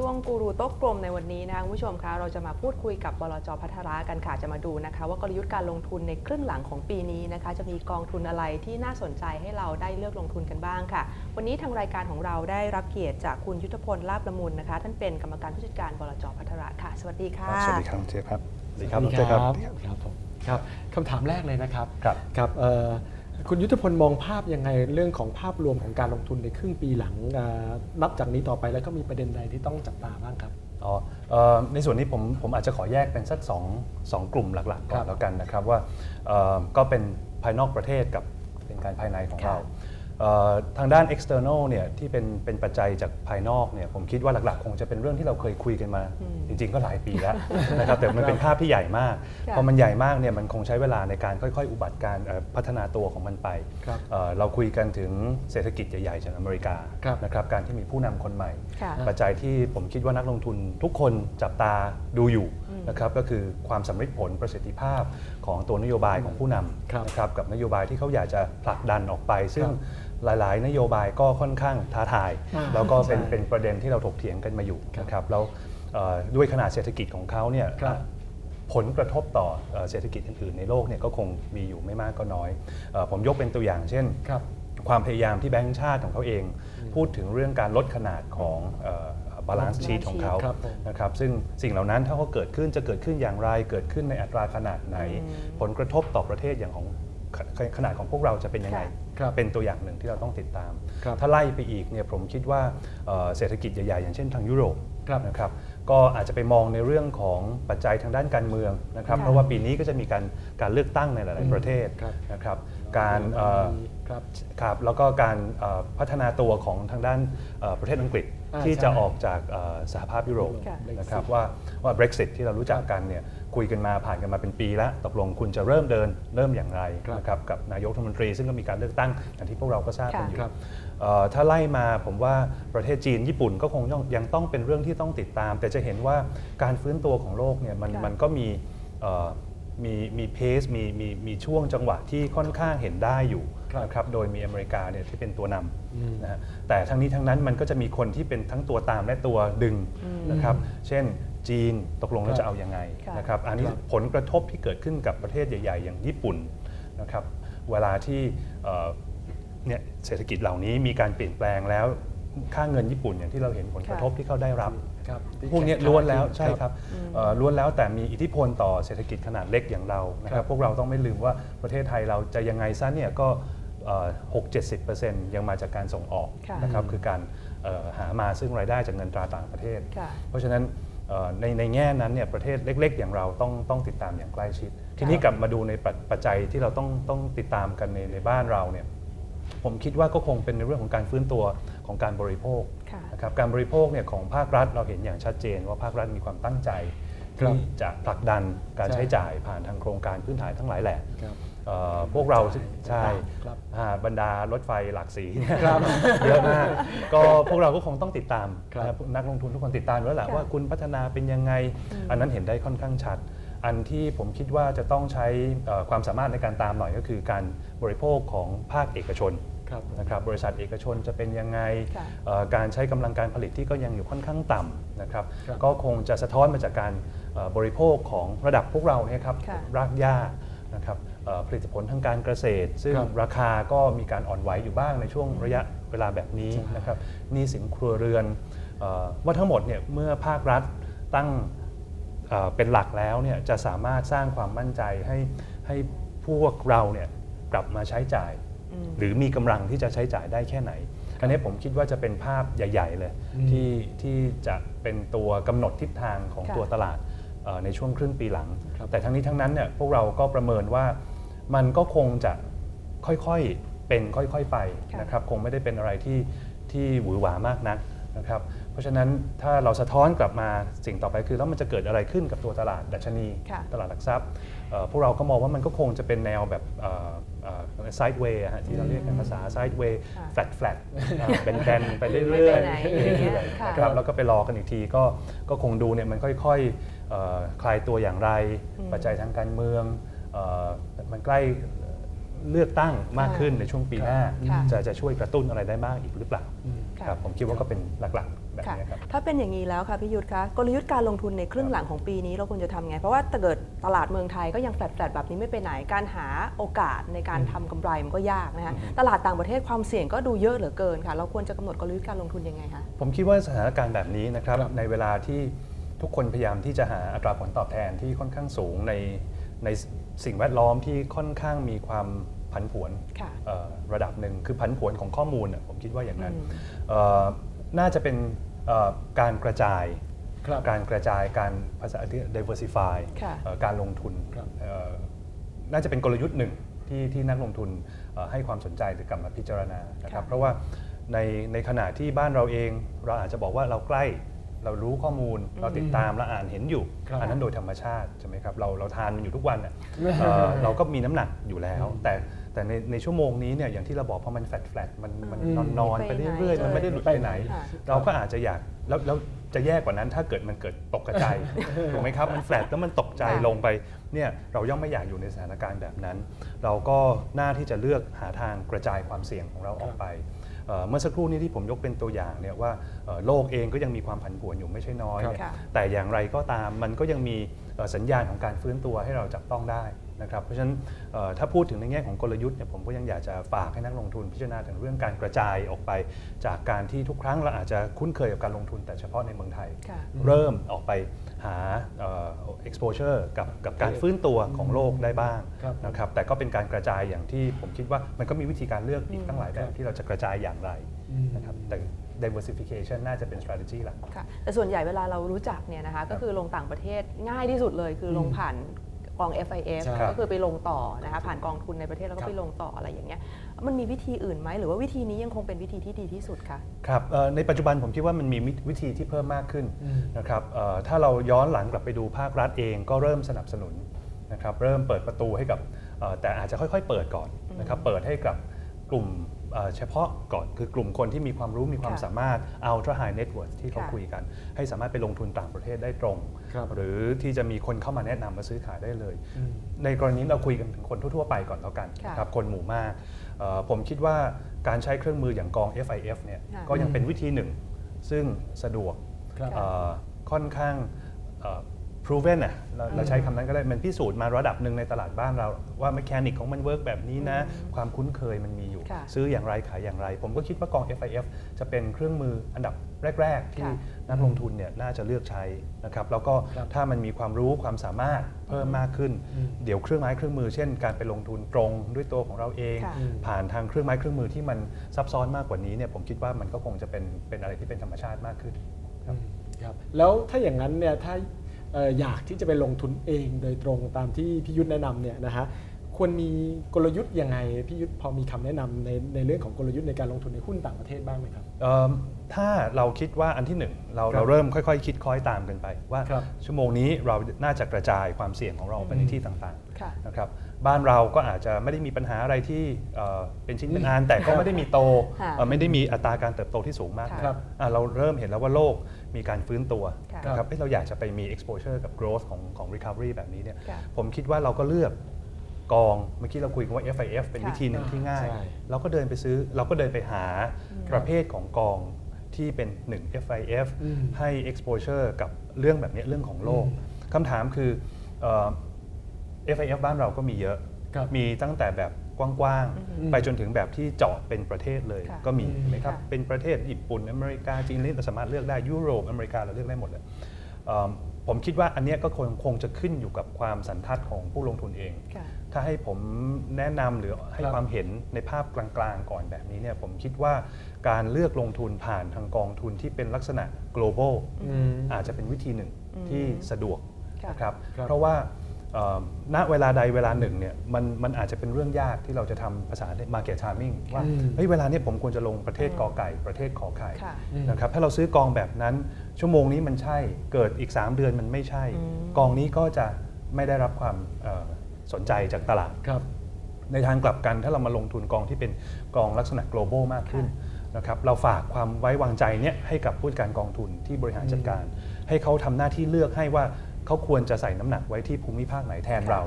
สำหรับช่วงกูรูโต๊ะกลมในวันนี้นะคะคุณผู้ชมคะเราจะมาพูดคุยกับบลจพัทระกันค่ะจะมาดูนะคะ ว่ากลยุทธ์การลงทุนในครึ่งหลังของปีนี้นะคะ จะมีกองทุนอะไรที่น่าสนใจให้เราได้เลือกลงทุนกันบ้างค่ะ วันนี้ทางรายการของเราได้รับเกียรติจากคุณยุทธพลลาบละมุนนะคะ ท่านเป็นกรรมการผู้จัดการบลจพัทระค่ะ สวัสดีค่ะสวัสดีครับเจฟครับสวัสดีครับน้องเจฟครับสวัสดีครับครับผมครับคำถามแรกเลยนะครับครับครับเอ่อ คุณยุทธพลมองภาพยังไงเรื่องของภาพรวมของการลงทุนในครึ่งปีหลังอ่านับจากนี้ต่อไปแล้วก็มีประเด็นใดที่ต้องจับตาบ้างครับอ๋อเอ่อในส่วนนี้ผมผมอาจจะขอแยกเป็นสักสองสองกลุ่มหลักๆก่อครันบแล้วกันนะครับว่าเอ่อก็เป็นภายนอกประเทศกับเป็นการภายในของค่ะเราเอ่อ ทางด้าน external เนี่ยที่เป็นเป็นปัจจัยจากภายนอกเนี่ยผมคิดว่าหลักๆ คงจะเป็นเรื่องที่เราเคยคุยกันมา จริง ๆ ก็หลายปีแล้วนะครับแต่มันเป็นภาพที่ใหญ่มากค่ะพอมันใหญ่มากเนี่ยมันคงใช้เวลาในการค่อย ๆ อุบัติการเอ่อพัฒนาตัวของมันไปครับเอ่อเราคุยกันถึงเศรษฐกิจใหญ่ๆจากอเมริกาครับนะครับการที่มีผู้นำคนใหม่ค่ะปัจจัยที่ผมคิดว่านักลงทุนทุกคนจับตาดูอยู่นะครับก็คือความสำเร็จผลประสิทธิภาพของตัวนโยบายของผู้นครับำนะครับกับนโยบายที่เขาอยากจะผลักดันออกไป ซึ่ง หลาย ๆ นโยบายก็ค่อนข้างท้าทายอ่าแล้วก็เป็นใช่เป็นประเด็นที่เราถกเถียงกันมาอยู่ครับนะครับแล้วเอ่อด้วยขนาดเศรษฐกิจของเขาเนี่ยครับผลกระทบต่อเอ่อเศรษฐกิจอื่น ๆ ในโลกเนี่ยก็คงมีอยู่ไม่มากก็น้อยเอ่อผมยกเป็นตัวอย่างเช่นครับความพยายามที่แบงก์ชาติของเขาเอง พูดถึงเรื่องการลดขนาดของบาลานซ์ชีตของเขาครับผมนะครับซึ่งสิ่งเหล่านั้นถ้าเขาเกิดขึ้นจะเกิดขึ้นอย่างไร เกิดขึ้นในอัตราขนาดไหน ผลกระทบต่อประเทศอย่างของขขนาดของพวกเราจะเป็นยังไงครับ เป็นตัวอย่างหนึ่งที่เราต้องติดตามครับถ้าไล่ไปอีกเนี่ยผมคิดว่าเอ่อเศรษฐกิจใหญ่ๆ อย่างเช่นทางยุโรปครับนะครับก็อาจจะไปมองในเรื่องของปัจจัยทางด้านการเมืองนะครับค่ะเพราะว่าปีนี้ก็จะมีการการเลือกตั้งในหลาย ๆ ประเทศครับนะครับการเอ่อครับครับแล้วก็การเอ่อพัฒนาตัวของทางด้านเอ่อประเทศอังกฤษอ่า ที่จะใช่ออกจากเอ่อสหภาพยุโรปค่ะนะครับว่าว่า Brexit ที่เรารู้จักกันเนี่ยคุยกันมาผ่านกันมาเป็นปีแล้วตกลงคุณจะเริ่มเดินเริ่มอย่างไรครับนะครับกับนายกรัฐมนตรี ซึ่งก็มีการเลือกตั้งอย่างที่พวกเราก็ทราบกันอยู่ครับเอ่อถ้าไล่มาผมว่าประเทศจีนญี่ปุ่นก็คงยังยังต้องเป็นเรื่องที่ต้องติดตาม แต่จะเห็นว่าการฟื้นตัวของโลกเนี่ยมันค่ะมันก็มีเอ่อมีมีเพสมีมีมีช่วงจังหวะที่ค่อนข้างเห็นได้อยู่ครับ นะครับโดยมีอเมริกาเนี่ยที่เป็นตัวนอืมำนะฮะแต่ทั้งนี้ทั้งนั้นมันก็จะมีคนที่เป็นทั้งตัวตามและตัวดึงนะครับเช่นจีนตกลงแล้วครับจะเอายังไงค่ะนะครับอันนี้ครับผลกระทบที่เกิดขึ้นกับประเทศใหญ่ ๆ อย่างญี่ปุ่นนะครับเวลาที่เอ่อเนี่ยเศรษฐกิจเหล่านี้มีการเปลี่ยนแปลงแล้วค่าเงินญี่ปุ่นอย่างที่เราเห็นผลกระทบที่เขาได้รับครับพวกเนี้ยล้วนแล้วใช่ครับครับเอ่อล้วนแล้วแต่มีอิทธิพลต่อเศรษฐกิจขนาดเล็กอย่างเรานะคครัรับบพวกเราต้องไม่ลืมว่าประเทศไทยเราจะยังไงซะเนี่ยก็ หกเจ็ดสิบเปอร์เซ็นต์ยังมาจากการส่งออกค่ะนะครับคือการเอ่อหามาซึ่งรายได้จากเงินตราต่างประเทศค่ะเพราะฉะนั้นเอ่อในในแง่นั้นเนี่ยประเทศเล็ก ๆ อย่างเราต้องต้องติดตามอย่างใกล้ชิด ทีนี้กลับมาดูในปัจปัจจัยที่เราต้องต้องติดตามกันในในบ้านเราเนี่ยผมคิดว่าก็คงเป็นในเรื่องของการฟื้นตัวของการบริโภคค่ะนะครับการบริโภคเนี่ยของภาครัฐเราเห็นอย่างชัดเจน ว่าภาครัฐมีความตั้งใจครับที่จะผลักดันการใช่ใช้จ่ายผ่านทางโครงการพื้นฐานทั้งหลายแหละครับเอ่อ พวกเราใช่ครับอ่าบรรดารถไฟหลักสีเยอะมากก็พวกเราก็คงต้องติดตามครับนะครับนักลงทุนทุกคนติดตามอยู่แล้วแหละค่ะว่าคุณพัฒนาเป็นยังไง อันนั้นเห็นได้ค่อนข้างชัด อันที่ผมคิดว่าจะต้องใช้เอ่อความสามารถในการตามหน่อยก็คือการบริโภคของภาคเอกชนครับนะครับบริษัทเอกชนจะเป็นยังไงค่ะเอ่อการใช้กำลังการผลิตที่ก็ยังอยู่ค่อนข้างต่ำนะครับครับก็คงจะสะท้อนมาจากการเอ่อบริโภคของระดับพวกเราเนี่ยครับค่ะรากหญ้านะครับเอ่อ ผลิตผลทางการเกษตร ซึ่งครับราคาก็มีการอ่อนไหวอยู่บ้างในช่วงระยะเวลาแบบนี้ใช่นะครับหนี้สินครัวเรือนเออว่าทั้งหมดเนี่ยเมื่อภาครัฐตั้งเอ่อเป็นหลักแล้วเนี่ยจะสามารถสร้างความมั่นใจให้ให้พวกเราเนี่ยกลับมาใช้จ่าย หรือมีกำลังที่จะใช้จ่ายได้แค่ไหน อันนี้ผมคิดว่าจะเป็นภาพใหญ่ ๆ เลยอืมที่ที่จะเป็นตัวกำหนดทิศทางของค่ะตัวตลาดเอ่อในช่วงครึ่งปีหลังครับแต่ทั้งนี้ทั้งนั้นเนี่ยพวกเราก็ประเมินว่า มันก็คงจะค่อยๆเป็นค่อยๆไปค่ะนะครับคงไม่ได้เป็นอะไรที่ที่หวือหวามากนักนะครับเพราะฉะนั้นถ้าเราสะท้อนกลับมาสิ่งต่อไปคือ แล้วมันจะเกิดอะไรขึ้นกับตัวตลาดดัชนีค่ะตลาดหลักทรัพย์เอ่อพวกเราก็มองว่ามันก็คงจะเป็นแนวแบบไซด์เวย์ที่เราเรียกกันภาษาไซด์เวย์ค่ะแฟลตแฟลตเป็นแบนๆไปไม่เรื่อยไปไหนอย่างเงี้ยๆค่ะนะครับแล้วก็ไปรอกันอีกทีก็ก็คงดูเนี่ยมันค่อยๆเอ่อคลายตัวอย่างไร ปัจจัยทางการเมืองเอ่อ มันใกล้เลือกตั้งมากขึ้นในช่วงปีหน้าค่ะจะจะช่วยกระตุ้นอะไรได้บ้างอีกหรือเปล่าค่ะครับผมคิดว่าก็เป็นหลักๆแบบค่ะนี้ครับถ้าเป็นอย่างนี้แล้วค่ะพี่ยุทธคะกลยุทธ์การลงทุนในครึ่งหลังของปีนี้เราควรจะทำไง เพราะว่าถ้าเกิดตลาดเมืองไทยก็ยังแฟลตๆแบบนี้ไม่ไปไหนการหาโอกาสในการทำกำไรมันก็ยากนะคะตลาดต่างประเทศความเสี่ยงก็ดูเยอะเหลือเกินค่ะ เราควรจะกำหนดกลยุทธ์การลงทุนยังไงคะผมคิดว่าสถานการณ์แบบนี้นะครับครับในเวลาที่ทุกคนพยายามที่จะหาอัตราผลตอบแทนที่ค่อนข้างสูงในใน สิ่งแวดล้อมที่ค่อนข้างมีความผันผวนค่ะเอ่อระดับหนึ่งคือผันผวนของข้อมูลน่ะผมคิดว่าอย่างนั้นอืมเอ่อน่าจะเป็นเอ่อการกระจายครับการกระจายการภาษาอังกฤษ diversify ค่ะเอ่อการลงทุนครับเอ่อน่าจะเป็นกลยุทธ์หนึ่งที่ที่นักลงทุนเอ่อให้ความสนใจหรือกลับมาพิจารณานะครับค่ะเพราะว่าในในขณะที่บ้านเราเองเราอาจจะบอกว่าเราใกล้ เรารู้ข้อมูลเราติดตามเราอ่านเห็นอยู่ครับอันนั้นโดยธรรมชาติใช่ไหมครับเราเราทานมันอยู่ทุกวันน่ะเอ่อเราก็มีน้ำหนักอยู่แล้ว แต่แต่ในในชั่วโมงนี้เนี่ยอย่างที่เราบอกพอมันแฟลตแฟลตมันมันอืมนอนนอนไปเรื่อยๆมันไม่ได้หลุดไปไหน ค่ะ เราก็อาจจะอยากแล้วแล้วจะแย่กว่านั้นถ้าเกิดมันเกิดตกกระจาย ถูกไหมครับ มันแฟลตแล้วมันตกใจค่ะลงไปเนี่ยเราย่อมไม่อยากอยู่ในสถานการณ์แบบนั้น เราก็น่าที่จะเลือกหาทางกระจายความเสี่ยงของเราออกไป เอ่อเมื่อสักครู่นี้ที่ผมยกเป็นตัวอย่างเนี่ยว่าเอ่อโลกเองก็ยังมีความผันผวนอยู่ไม่ใช่น้อยครับเนี่ยค่ะแต่อย่างไรก็ตามมันก็ยังมีเอ่อ สัญญาณของการฟื้นตัวให้เราจับต้องได้นะครับเพราะฉะนั้นเอ่อถ้าพูดถึงในแง่ของกลยุทธ์เนี่ยผมก็ยังอยากจะฝากให้นักลงทุนพิจารณาถึงเรื่องการกระจายออกไปจากการที่ทุกครั้งเราอาจจะคุ้นเคยกับการลงทุนแต่เฉพาะในเมืองไทยค่ะเริ่มออกไปหาเอ่อ exposure กับกับการฟื้นตัวของโลกได้บ้างครับนะครับแต่ก็เป็นการกระจายอย่างที่ผมคิดว่ามันก็มีวิธีการเลือกอีกตั้งหลายแบครับบที่เราจะกระจายอย่างไรอืมนะครับแต่ diversification น่าจะเป็น strategy หลัก ค่ะแต่ส่วนใหญ่เวลาเรารู้จักเนี่ยนะคะก็คือลงต่างประเทศง่ายที่สุดเลย คือลงผ่านกอง FIF ใช่ก็คือไปลงต่อนะคะผ่านกองทุนในประเทศแล้วครัก็บไปลงต่ออะไรอย่างเงี้ยมันมีวิธีอื่นไหมหรือว่าวิธีนี้ยังคงเป็นวิธีที่ดีที่สุดคะ ครับเอ่อในปัจจุบันผมคิดว่ามันมีวิวิธีที่เพิ่มมากขึ้นอืมนะครับเอ่อถ้าเราย้อนหลังกลับไปดูภาครัฐเองก็เริ่มสนับสนุนนะครับเริ่มเปิดประตูให้กับเอ่อแต่อาจจะค่อยๆ เปิดก่อนนะครับเปิดให้กับกลุ่ม เอ่อเฉพาะก่อนคือกลุ่มคนที่มีความรู้มีความค่ะสามารถ ultra high net worth ที่เขาค่ะคุยกัน ให้สามารถไปลงทุนต่างประเทศได้ตรงครับหรือที่จะมีคนเข้ามาแนะนำมาซื้อขายได้เลยอืมในกรณีเราคุยกันถึงคนทั่วๆไปก่อนแล้วกันค่ะนะครับคนหมู่มากเอ่อผมคิดว่าการใช้เครื่องมืออย่างกอง FIF เนี่ยค่ะก็ยังเป็นวิธีหนึ่ง ซึ่งสะดวกครับเอ่อค่อนข้าง เอ่อ proven น่ะเราเราใช้คำนั้นก็ได้ มันพิสูจน์มาระดับหนึ่งในตลาดบ้านเรา ว่า mechanic ของมันเวิร์กแบบนี้นะ ความคุ้นเคยมันมีอยู่ ค่ะซื้ออย่างไรขายอย่างไร ผมก็คิดว่ากอง FIF จะเป็นเครื่องมืออันดับแรก ๆ ที่ค่ะนักลงทุนเนี่ยน่าจะเลือกใช้นะครับแล้วก็ครับถ้ามันมีความรู้ความสามารถเพิ่มมากขึ้นอืมเดี๋ยวเครื่องไม้เครื่องมือ เช่น การไปลงทุนตรงด้วยตัวของเราเอง ค่ะ ผ่านทางเครื่องไม้เครื่องมือที่มันซับซ้อนมากกว่านี้เนี่ยผมคิดว่ามันก็คงจะเป็นเป็นอะไรที่เป็นธรรมชาติมากขึ้น ครับอืมครับแล้วถ้าอย่างนั้นเนี่ยถ้าเอ่ออยากที่จะไปลงทุนเองโดยตรงตามที่พี่ยุทธแนะนำเนี่ยนะฮะควรมีกลยุทธ์ยังไงพี่ยุทธพอมีคำแนะนำในในเรื่องของกลยุทธ์ในการลงทุนในหุ้นต่างประเทศบ้างไหมครับเอิ่มถ้าเราคิดว่าอันที่หนึ่งเราครับเราเริ่มค่อยๆ คิดคล้อยตามกันไป ว่าครับชั่วโมงนี้เราน่าจะกระจายความเสี่ยงของเราไปในที่ต่างค่ะๆนะครับ บ้านเราก็อาจจะไม่ได้มีปัญหาอะไรที่เอ่อเป็นชิ้นเป็นอันแต่ครัก็บไม่ได้มีโตค่ะเอ่อไม่ได้มีอัตราการเติบโตที่สูงมากค่ะครับอะเราเริ่มเห็นแล้วว่าโลกมีการฟื้นตัวค่ะนะครับเอ้ยเราอยากจะไปมี exposure กับ growth ของของ recovery แบบนี้เนี่ยค่ะผมคิดว่าเราก็เลือกกองเมื่อกี้เราคุยกันว่า FIF เป็นค่ะวิธีหนึ่งที่ง่ายใช่เราก็เดินไปซื้อเราก็เดินไปหาประเภทของกองที่เป็น 1 FIF อืมให้ exposure กับเรื่องแบบนี้เรื่องของโลกอืมคำถามคือเอ่อ FIF บ้านเราก็มีเยอะครับมีตั้งแต่แบบกว้างอืมๆไปจนถึงแบบที่เจาะเป็นประเทศเลยค่ะก็มีอืมเห็นไหมครับค่ะเป็นประเทศญี่ปุ่น อเมริกา จีนนี่เราสามารถเลือกได้ ยุโรป อเมริกาเราเลือกได้หมดเลยเอิ่มผมคิดว่าอันเนี้ยก็คงคงจะขึ้นอยู่กับความสันทัดของผู้ลงทุนเองค่ะถ้าให้ผมแนะนำหรือให้ครับความเห็นในภาพกลางๆ ก่อนแบบนี้เนี่ยผมคิดว่าการเลือกลงทุนผ่านทางกองทุนที่เป็นลักษณะ global อืมอาจจะเป็นวิธีหนึ่งอืมที่สะดวกค่ะนะครับครับ เพราะว่าเอ่อ ณเวลาใดเวลาหนึ่งเนี่ยมันมันอาจจะเป็นเรื่องยากที่เราจะทำภาษา market timing ว่าอืมเฮ้ยเวลาเนี้ผมควรจะลงประเทศกอไก่ ประเทศขอไข่ค่ะอืมนะครับถ้าเราซื้อกองแบบนั้น ชั่วโมงนี้มันใช่เกิดอีก 3 เดือนมันไม่ใช่อืมกองนี้ก็จะไม่ได้รับความเอ่อสนใจจากตลาดครับในทางกลับกันถ้าเรามาลงทุนกองที่เป็นกองลักษณะ global มากขึ้นนะครับเราฝากความไว้วางใจเนี้ยให้กับผู้จัดการกองทุนที่บริหารจัดการ ให้เขาทำหน้าที่เลือกให้ว่า เขาควรจะใส่น้ำหนักไว้ที่ภูมิภาคไหนแทนเรา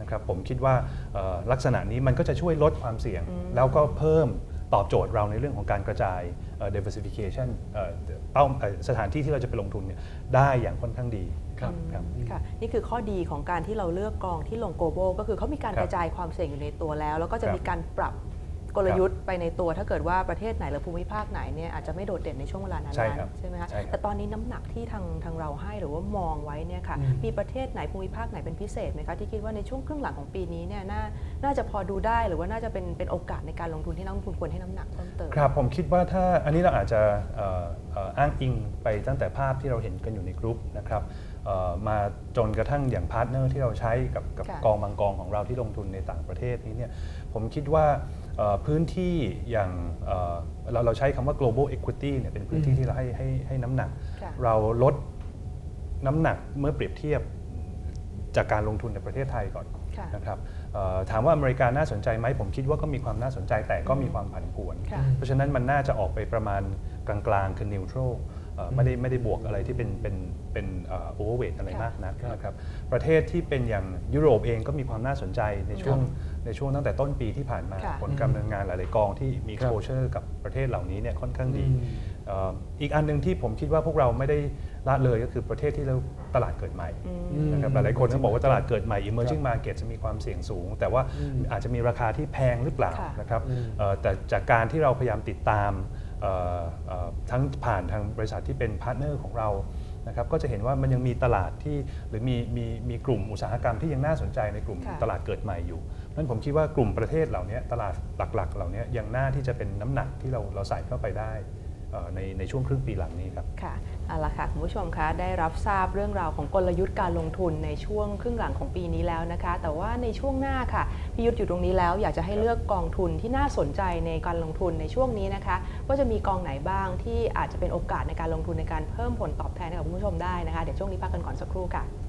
นะครับผมคิดว่าเอ่อลักษณะนี้มันก็จะช่วยลดความเสี่ยง แล้วก็เพิ่มตอบโจทย์เราในเรื่องของการกระจายเอ่อ diversification เอ่อเป้าเอ่อสถานที่ที่เราจะไปลงทุนเนี่ยได้อย่างค่อนข้างดีครับครับค่ะนี่คือข้อดีของการที่เราเลือกกองที่ลง global ก็คือเขามีการครับกระจายความเสี่ยงอยู่ในตัวแล้ว แล้วก็จะครับมีการปรับ กลยุทธ์ไปในตัวถ้าเกิดว่าประเทศไหนหรือภูมิภาคไหนเนี่ยอาจจะไม่โดดเด่นในช่วงเวลานั้นๆใช่ครับใช่ไหมคะใช่ครับแต่ตอนนี้น้ำหนักที่ทางทางเราให้หรือว่ามองไว้เนี่ยค่ะอืมมีประเทศไหนภูมิภาคไหนเป็นพิเศษไหมคะที่คิดว่าในช่วงครึ่งหลังของปีนี้เนี่ยน่าน่าจะพอดูได้หรือว่าน่าจะเป็นเป็นโอกาสในการลงทุนที่นักลงทุนควรให้น้ำหนักเพิ่มเติมครับผมคิดว่าถ้าอันนี้เราอาจจะเอ่อเอ่ออ้างอิงไปตั้งแต่ภาพที่เราเห็นกันอยู่ในกรุ๊ปนะครับเอ่อ มาจนกระทั่งอย่างพาร์ทเนอร์ที่เราใช้กับกับค่ะกองบางกองของเราที่ลงทุนในต่างประเทศนี้เนี่ยผมคิดว่าเอ่อพื้นที่อย่างเอ่อเราเราใช้คำว่า global equity เนี่ยเป็นพื้นที่ที่เราให้ให้ให้น้ำหนักค่ะเราลดน้ำหนักเมื่อเปรียบเทียบจากการลงทุนในประเทศไทยก่อนค่ะนะครับเอ่อถามว่าอเมริกาน่าสนใจไหมผมคิดว่าก็มีความน่าสนใจแต่ก็มีความผันผวนค่ะเพราะฉะนั้นมันน่าจะออกไปประมาณกลางๆคือ neutral เอ่อไม่ได้ไม่ได้บวกอะไรที่เป็นเป็นเป็นโอเวอร์เวทอะไรค่ะมากนักนะครับประเทศที่เป็นอย่างยุโรปเองก็มีความน่าสนใจในช่วงในช่วงตั้งแต่ต้นปีที่ผ่านมาค่ะผลการดำเนินงานหลาย ๆ กองที่มี ครับ exposure กับประเทศเหล่านี้เนี่ยค่อนข้างดีอืมเอ่ออีกอันหนึ่งที่ผมคิดว่าพวกเราไม่ได้ละเลยก็คือประเทศที่เราตลาดเกิดใหม่อืมอืมนะครับหลายๆคนก็บอกว่าตลาดเกิดใหม่ emerging market จะมีความเสี่ยงสูง แต่ว่าอืมอาจจะมีราคาที่แพงหรือเปล่าค่ะนะครับอืมเอ่อแต่จากการที่เราพยายามติดตามเอ่อเอ่อ ทั้งผ่านทางบริษัทที่เป็นพาร์ทเนอร์ของเรานะครับก็จะเห็นว่ามันยังมีตลาดที่หรือมีมีมีกลุ่มอุตสาหกรรมที่ยังน่าสนใจในกลุ่มค่ะตลาดเกิดใหม่อยู่นั้นผมคิดว่ากลุ่มประเทศเหล่านี้ตลาดหลักๆ เหล่านี้ยังน่าที่จะเป็นน้ำหนักที่เราเราใส่เข้าไปได้เอ่อ ในในช่วงครึ่งปีหลังนี้ครับค่ะเอาละค่ะคุณผู้ชมคะได้รับทราบเรื่องราวของกลยุทธ์การลงทุนในช่วงครึ่งหลังของปีนี้แล้วนะคะ แต่ว่าในช่วงหน้าค่ะพี่ยุทธอยู่ตรงนี้แล้ว อยากจะให้เลือกกองทุนที่น่าสนใจในการลงทุนในช่วงนี้นะคะ ว่าจะมีกองไหนบ้างที่อาจจะเป็นโอกาสในการลงทุนในการเพิ่มผลตอบแทนให้กับคุณผู้ชมได้นะคะเดี๋ยวช่วงนี้พักกันก่อนสักครู่ค่ะ